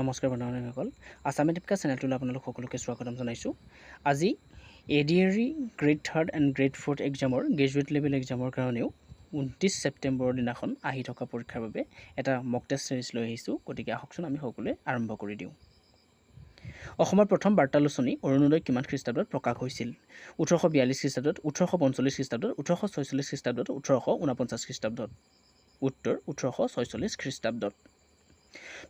নমস্কাৰ বন্ধুসকল আছাম এটিপকা চেনেলটোলৈ আপোনালোক সকলোকে স্বাগতম জনাইছোঁ। আজি A D R grade third and grade fourth এক্সামৰ graduate level এক্সামৰ কাৰণেও ঊনত্ৰিছ ছেপ্টেম্বৰৰ দিনাখন আহি থকা পৰীক্ষাৰ বাবে এটা মক টেষ্ট চিৰিজ লৈ আহিছোঁ। গতিকে আহকচোন আমি সকলোৱে আৰম্ভ কৰি দিওঁ। অসমৰ প্ৰথম বাৰ্তালোচনী অৰুণোদয় কিমান খ্ৰীষ্টাব্দত প্ৰকাশ হৈছিল? ওঠৰশ বিয়াল্লিছ খ্ৰীষ্টাব্দত ওঠৰশ পঞ্চল্লিছ খ্ৰীষ্টাব্দত ওঠৰশ ছয়চল্লিছ খ্ৰীষ্টাব্দত ওঠৰশ ঊনপঞ্চাছ খ্ৰীষ্টাব্দত। উত্তৰ ওঠৰশ ছয়চল্লিছ খ্ৰীষ্টাব্দত।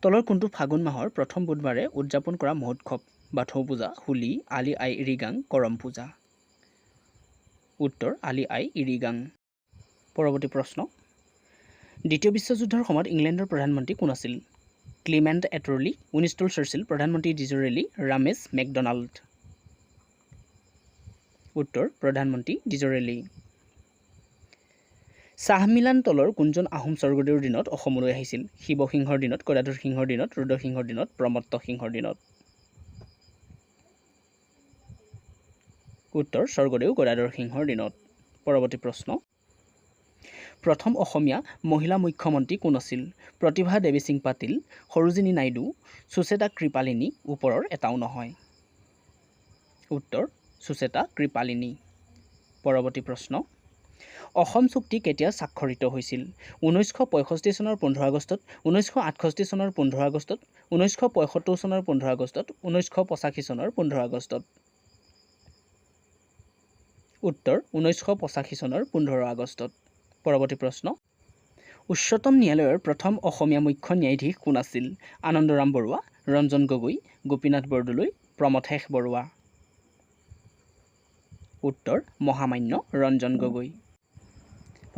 তলৰ কোনটো ফাগুন মাহৰ প্ৰথম বুধবাৰে উদযাপন কৰা মহোৎসৱ? বাথৌ পূজা হোলী আলি আই ইৰিগাং কৰম পূজা। উত্তৰ আলি আই ইৰিগাং। পৰৱৰ্তী প্ৰশ্ন। দ্বিতীয় বিশ্বযুদ্ধৰ সময়ত ইংলেণ্ডৰ প্ৰধানমন্ত্ৰী কোন আছিল? ক্লিমেণ্ট এটৰলি উইনষ্টল চাৰ্চিল প্ৰধানমন্ত্ৰী ডিজৰেলি ৰামেছ মেকডনাল্ড। উত্তৰ প্ৰধানমন্ত্ৰী ডিজৰেলি। চাহমিলান তলৰ কোনজন আহোম স্বৰ্গদেউৰ দিনত অসমলৈ আহিছিল? শিৱসিংহৰ দিনত গদাধৰ সিংহৰ দিনত ৰুদ্ৰসিংহৰ দিনত প্ৰমত্ত সিংহৰ দিনত? উত্তৰ স্বৰ্গদেউ গদাধৰ সিংহৰ দিনত। পৰৱৰ্তী প্ৰশ্ন। প্ৰথম অসমীয়া মহিলা মুখ্যমন্ত্ৰী কোন আছিল? প্ৰতিভা দেৱী সিং পাটিল সৰোজিনী নাইডু সুচেতা কৃপালিনী ওপৰৰ এটাও নহয়। উত্তৰ সুচেতা কৃপালিনী। পৰৱৰ্তী প্ৰশ্ন। অসম চুক্তি কেতিয়া স্বাক্ষৰিত হৈছিল? ঊনৈছশ পঁয়ষষ্ঠি চনৰ পোন্ধৰ আগষ্টত ঊনৈছশ আঠষষ্ঠি চনৰ পোন্ধৰ আগষ্টত ঊনৈছশ পঁয়সত্তৰ চনৰ পোন্ধৰ আগষ্টত ঊনৈছশ পঁচাশী চনৰ পোন্ধৰ আগষ্টত। উত্তৰ ঊনৈছশ পঁচাশী চনৰ পোন্ধৰ আগষ্টত। পৰৱৰ্তী প্ৰশ্ন। উচ্চতম ন্যায়ালয়ৰ প্ৰথম অসমীয়া মুখ্য ন্যায়াধীশ কোন আছিল? আনন্দৰাম বৰুৱা ৰঞ্জন গগৈ গোপীনাথ বৰদলৈ প্ৰমথেশ বৰুৱা। উত্তৰ মহামান্য ৰঞ্জন গগৈ।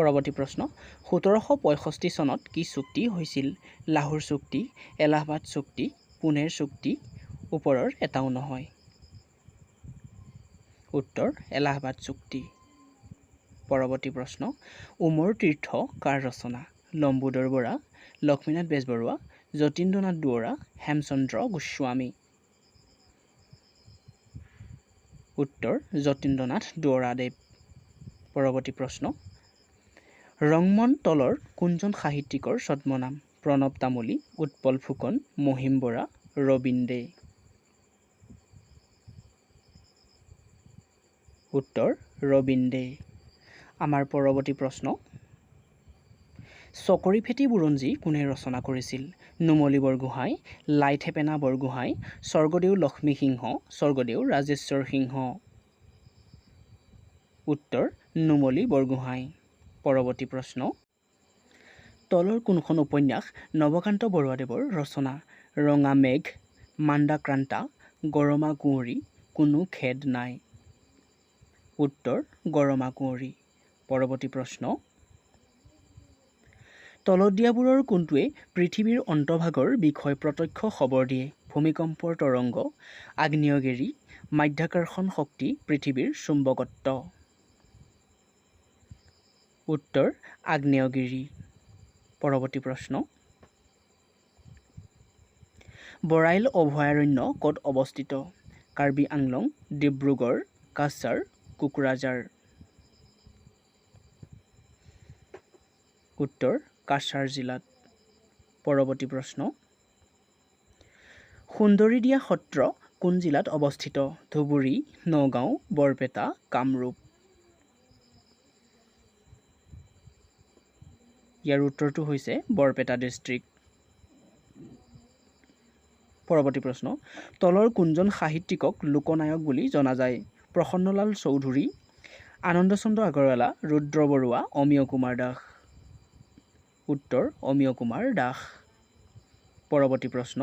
পৰৱৰ্তী প্ৰশ্ন সোতৰশ পঁয়ষষ্ঠি চনত কি চুক্তি হৈছিল? লাহোৰ চুক্তি এলাহাবাদ চুক্তি পুনেৰ চুক্তি? ওপৰৰ এটাও নহয়। উত্তৰ এলাহাবাদ চুক্তি। পৰৱৰ্তী প্ৰশ্ন উমৰ তীৰ্থ কাৰ ৰচনা? লম্বোদৰ বৰা লক্ষ্মীনাথ বেজবৰুৱা যতীন্দ্ৰনাথ দুৱৰা হেমচন্দ্ৰ গোস্বামী। উত্তৰ যতীন্দ্ৰনাথ দুৱৰাদেৱ। পৰৱৰ্তী প্ৰশ্ন ৰংমন তলৰ কোনজন সাহিত্যিকৰ ছদ্মনাম প্ৰণৱ তামুলী উৎপল ফুকন মহিম বৰা ৰবীন দে। উত্তৰ ৰবীন দে। আমাৰ পৰৱৰ্তী প্ৰশ্ন। চকৰি ফেটি বুৰঞ্জী কোনে ৰচনা কৰিছিল? নুমলী বৰগোহাঁই লাইথেপেনা বৰগোহাঁই স্বৰ্গদেউ লক্ষ্মী সিংহ স্বৰ্গদেউ ৰাজেশ্বৰ সিংহ। উত্তৰ নুমলী বৰগোহাঁই। পৰৱৰ্তী প্ৰশ্ন। তলৰ কোনখন উপন্যাস নৱকান্ত বৰুৱাদেৱৰ ৰচনা? ৰঙা মেঘ মান্দাক্ৰান্তা গৰমা কুঁৱৰী কোনো খেদ নাই। উত্তৰ গৰমা কুঁৱৰী। পৰৱৰ্তী প্ৰশ্ন। তলত দিয়াবোৰৰ কোনটোৱে পৃথিৱীৰ অন্তভাগৰ বিষয়ে প্ৰত্যক্ষ খবৰ দিয়ে? ভূমিকম্পৰ তৰংগ আগ্নেয়গিৰি মাধ্যাকৰ্ষণ শক্তি পৃথিৱীৰ চুম্বকত্ব। উত্তৰ আগ্নেয়গিৰি। পৰৱৰ্তী প্ৰশ্ন। বৰাইল অভয়াৰণ্য ক'ত অৱস্থিত? কাৰ্বি আংলং ডিব্ৰুগড় কাছাৰ কোকৰাঝাৰ। উত্তৰ কাছাৰ জিলাত। পৰৱৰ্তী প্ৰশ্ন। সুন্দৰীদিয়া সত্ৰ কোন জিলাত অৱস্থিত? ধুবুৰী নগাঁও বৰপেটা কামৰূপ। ইয়াৰ উত্তৰটো হৈছে বৰপেটা ডিষ্ট্ৰিক্ট পৰৱৰ্তী প্ৰশ্ন তলৰ কোনজন সাহিত্যিকক লোকনায়ক বুলি জনা যায়? প্ৰসন্নলাল চৌধুৰী আনন্দচন্দ্ৰ আগৰৱালা ৰুদ্ৰ বৰুৱা অমীয় কুমাৰ দাস। উত্তৰ অমীয় কুমাৰ দাস। পৰৱৰ্তী প্ৰশ্ন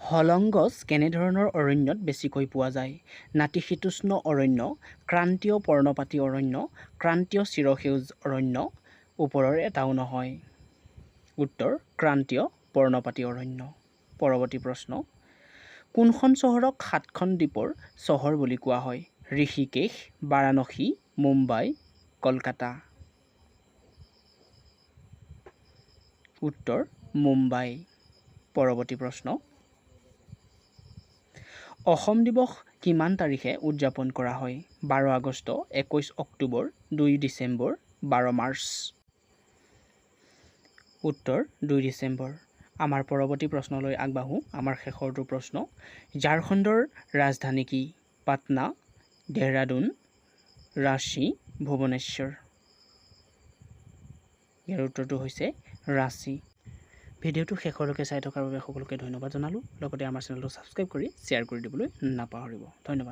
হলং গছ কেনেধৰণৰ অৰণ্যত বেছিকৈ পোৱা যায়? নাতিশীতোষ্ণ অৰণ্য ক্ৰান্তীয় পৰ্ণপাতী অৰণ্য ক্ৰান্তীয় চিৰসেউজ অৰণ্য ওপৰৰ এটাও নহয়। উত্তৰ ক্ৰান্তীয় পৰ্ণপাতী অৰণ্য। পৰৱৰ্তী প্ৰশ্ন কোনখন চহৰক সাতখন দ্বীপৰ চহৰ বুলি কোৱা হয়? ঋষিকেশ বাৰাণসী মুম্বাই কলকাতা। উত্তৰ মুম্বাই। পৰৱৰ্তী প্ৰশ্ন অসম দিৱস কিমান তাৰিখে উদযাপন কৰা হয়? বাৰ আগষ্ট একৈছ অক্টোবৰ দুই ডিচেম্বৰ বাৰ মাৰ্চ। উত্তৰ দুই ডিচেম্বৰ। আমাৰ পৰৱৰ্তী প্ৰশ্নলৈ আগবাঢ়োঁ। আমাৰ শেষৰটো প্ৰশ্ন ঝাৰখণ্ডৰ ৰাজধানী কি? পাটনা দেহৰাদুন ৰাঁচী ভুৱনেশ্বৰ। ইয়াৰ উত্তৰটো হৈছে ৰাঁচী। ভিডিঅ'টো শেষলৈকে চাই থকাৰ বাবে সকলোকে ধন্যবাদ জনালোঁ। লগতে আমাৰ চেনেলটো ছাবস্ক্ৰাইব কৰি শ্বেয়াৰ কৰি দিবলৈ নাপাহৰিব। ধন্যবাদ।